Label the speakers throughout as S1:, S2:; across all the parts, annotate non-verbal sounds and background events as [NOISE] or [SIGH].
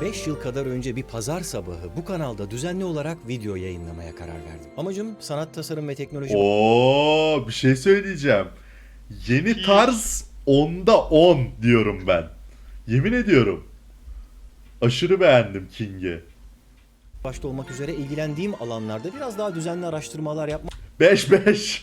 S1: 5 yıl kadar önce bir pazar sabahı bu kanalda düzenli olarak video yayınlamaya karar verdim. Amacım sanat, tasarım ve teknoloji
S2: Oo bir şey söyleyeceğim. Yeni tarz 10'da 10 diyorum ben. Yemin ediyorum. Aşırı beğendim King'i.
S1: başta olmak üzere ilgilendiğim alanlarda biraz daha düzenli araştırmalar yapmak
S2: 5-5.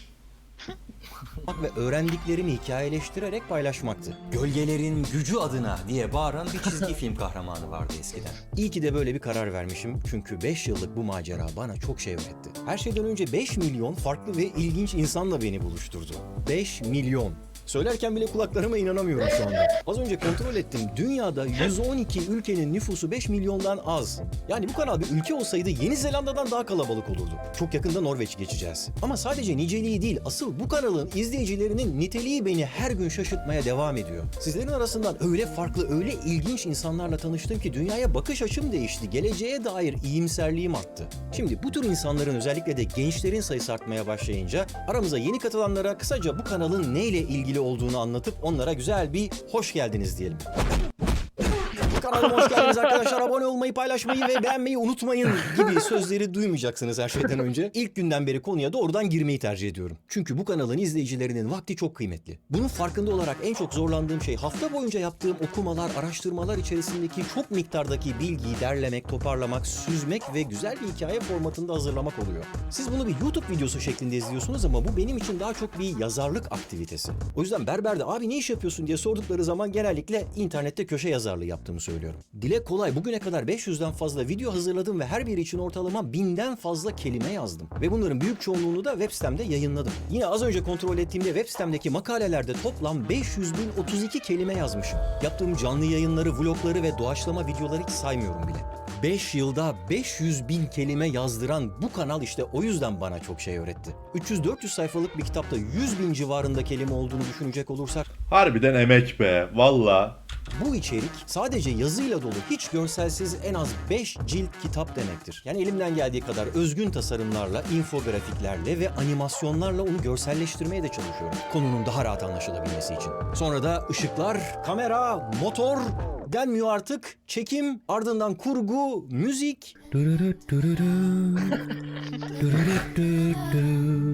S2: [LAUGHS] [LAUGHS]
S1: ve öğrendiklerimi hikayeleştirerek paylaşmaktı.
S3: Gölgelerin gücü adına diye bağıran bir çizgi film kahramanı vardı eskiden.
S1: İyi ki de böyle bir karar vermişim çünkü 5 yıllık bu macera bana çok şey öğretti. Her şeyden önce 5 milyon farklı ve ilginç insanla beni buluşturdu. 5 milyon. Söylerken bile kulaklarıma inanamıyorum şu anda. Az önce kontrol ettim. Dünyada 112 ülkenin nüfusu 5 milyondan az. Yani bu kanal bir ülke olsaydı Yeni Zelanda'dan daha kalabalık olurdu. Çok yakında Norveç geçeceğiz. Ama sadece niceliği değil, asıl bu kanalın izleyicilerinin niteliği beni her gün şaşırtmaya devam ediyor. Sizlerin arasından öyle farklı, öyle ilginç insanlarla tanıştım ki dünyaya bakış açım değişti. Geleceğe dair iyimserliğim arttı. Şimdi bu tür insanların özellikle de gençlerin sayısı artmaya başlayınca aramıza yeni katılanlara kısaca bu kanalın neyle ilgili olduğunu anlatıp onlara güzel bir hoş geldiniz diyelim. Kanalıma hoş geldiniz [LAUGHS] arkadaşlar. Abone olmayı, paylaşmayı ve beğenmeyi unutmayın gibi sözleri duymayacaksınız her şeyden önce. İlk günden beri konuya doğrudan girmeyi tercih ediyorum. Çünkü bu kanalın izleyicilerinin vakti çok kıymetli. Bunun farkında olarak en çok zorlandığım şey hafta boyunca yaptığım okumalar, araştırmalar içerisindeki çok miktardaki bilgiyi derlemek, toparlamak, süzmek ve güzel bir hikaye formatında hazırlamak oluyor. Siz bunu bir YouTube videosu şeklinde izliyorsunuz ama bu benim için daha çok bir yazarlık aktivitesi. O yüzden berberde abi ne iş yapıyorsun diye sordukları zaman genellikle internette köşe yazarlığı yaptığımı söylüyorum. Dile kolay bugüne kadar 500'den fazla video hazırladım ve her biri için ortalama binden fazla kelime yazdım. Ve bunların büyük çoğunluğunu da web sitemde yayınladım. Yine az önce kontrol ettiğimde web sitemdeki makalelerde toplam 500 bin 32 kelime yazmışım. Yaptığım canlı yayınları, vlogları ve doğaçlama videoları hiç saymıyorum bile. 5 yılda 500 bin kelime yazdıran bu kanal işte o yüzden bana çok şey öğretti. 300-400 sayfalık bir kitapta 100 bin civarında kelime olduğunu düşünecek olursak
S2: Harbiden emek be. Valla.
S1: Bu içerik sadece yazıyla dolu hiç görselsiz en az 5 cilt kitap demektir. Yani elimden geldiği kadar özgün tasarımlarla, infografiklerle ve animasyonlarla onu görselleştirmeye de çalışıyorum. Konunun daha rahat anlaşılabilmesi için. Sonra da ışıklar, kamera, motor denmiyor artık. Çekim, ardından kurgu, müzik. [LAUGHS]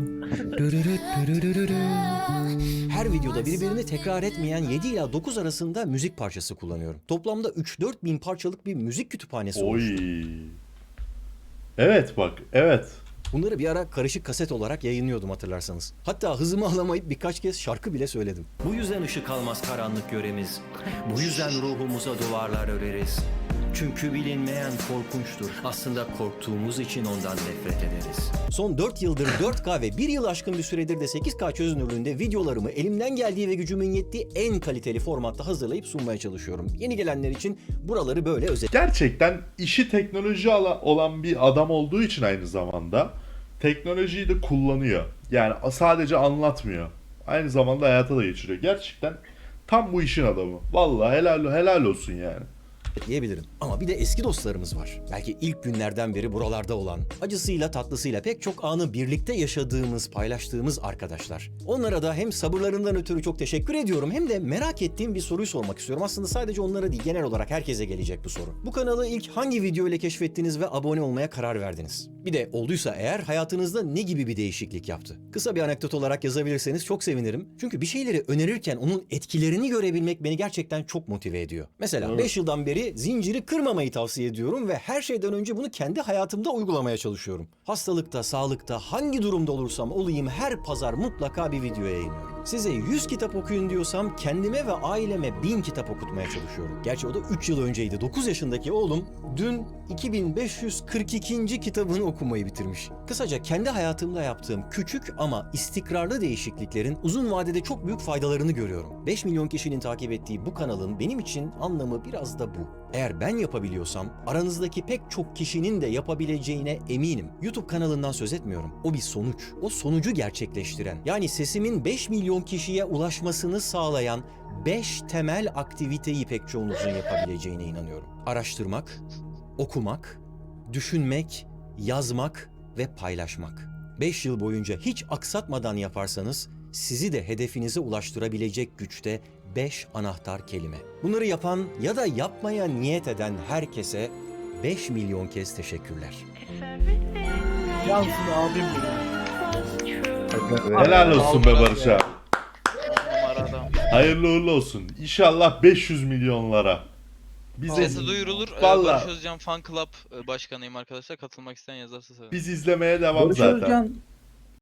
S1: Her videoda birbirini tekrar etmeyen 7 ila 9 arasında müzik parçası kullanıyorum. Toplamda 3-4 bin parçalık bir müzik kütüphanesi oluştu.
S2: Oy. Evet bak evet.
S1: Bunları bir ara karışık kaset olarak yayınlıyordum hatırlarsanız. Hatta hızımı alamayıp birkaç kez şarkı bile söyledim.
S3: Bu yüzden ışık almaz karanlık göremiz. Bu yüzden ruhumuza duvarlar öreriz. Çünkü bilinmeyen korkunçtur. Aslında korktuğumuz için ondan nefret ederiz.
S1: Son 4 yıldır 4K ve 1 yıl aşkın bir süredir de 8K çözünürlüğünde videolarımı elimden geldiği ve gücümün yettiği en kaliteli formatta hazırlayıp sunmaya çalışıyorum. Yeni gelenler için buraları böyle özel
S2: Gerçekten işi teknoloji olan bir adam olduğu için aynı zamanda teknolojiyi de kullanıyor. Yani sadece anlatmıyor. Aynı zamanda hayata da geçiriyor. Gerçekten tam bu işin adamı. Vallahi helal helal olsun yani.
S1: Diyebilirim. Ama bir de eski dostlarımız var. Belki ilk günlerden beri buralarda olan, acısıyla tatlısıyla pek çok anı birlikte yaşadığımız, paylaştığımız arkadaşlar. Onlara da hem sabırlarından ötürü çok teşekkür ediyorum hem de merak ettiğim bir soruyu sormak istiyorum. Aslında sadece onlara değil, genel olarak herkese gelecek bu soru. Bu kanalı ilk hangi video ile keşfettiniz ve abone olmaya karar verdiniz? Bir de olduysa eğer hayatınızda ne gibi bir değişiklik yaptı? Kısa bir anekdot olarak yazabilirseniz çok sevinirim. Çünkü bir şeyleri önerirken onun etkilerini görebilmek beni gerçekten çok motive ediyor. Mesela 5 yıldan beri zinciri kırmamayı tavsiye ediyorum ve her şeyden önce bunu kendi hayatımda uygulamaya çalışıyorum. Hastalıkta, sağlıkta, hangi durumda olursam olayım her pazar mutlaka bir video yayınlıyorum. Size 100 kitap okuyun diyorsam kendime ve aileme 1000 kitap okutmaya çalışıyorum. Gerçi o da 3 yıl önceydi. 9 yaşındaki oğlum dün 2542. kitabını okumayı bitirmiş. Kısaca kendi hayatımda yaptığım küçük ama istikrarlı değişikliklerin uzun vadede çok büyük faydalarını görüyorum. 5 milyon kişinin takip ettiği bu kanalın benim için anlamı biraz da bu. Eğer ben yapabiliyorsam aranızdaki pek çok kişinin de yapabileceğine eminim. YouTube kanalından söz etmiyorum. O bir sonuç. O sonucu gerçekleştiren yani sesimin 5 milyon kişiye ulaşmasını sağlayan 5 temel aktiviteyi pek çoğunuzun yapabileceğine inanıyorum. Araştırmak, okumak, düşünmek, yazmak ve paylaşmak. 5 yıl boyunca hiç aksatmadan yaparsanız sizi de hedefinize ulaştırabilecek güçte 5 anahtar kelime. Bunları yapan ya da yapmaya niyet eden herkese 5 milyon kez teşekkürler.
S4: Yansın abim.
S2: Helal olsun be Barış abi.
S5: Numarada.
S2: Hayırlı uğurlu olsun. İnşallah 500 milyonlara. Biz,
S5: Sesi duyurulur. Ee,
S2: Vallahi.
S5: Barış Özcan Fan Club e, başkanıyım arkadaşlar. Katılmak isteyen yazarsa sevinirim.
S2: biz izlemeye devam
S4: Barış
S2: zaten.
S4: Özcan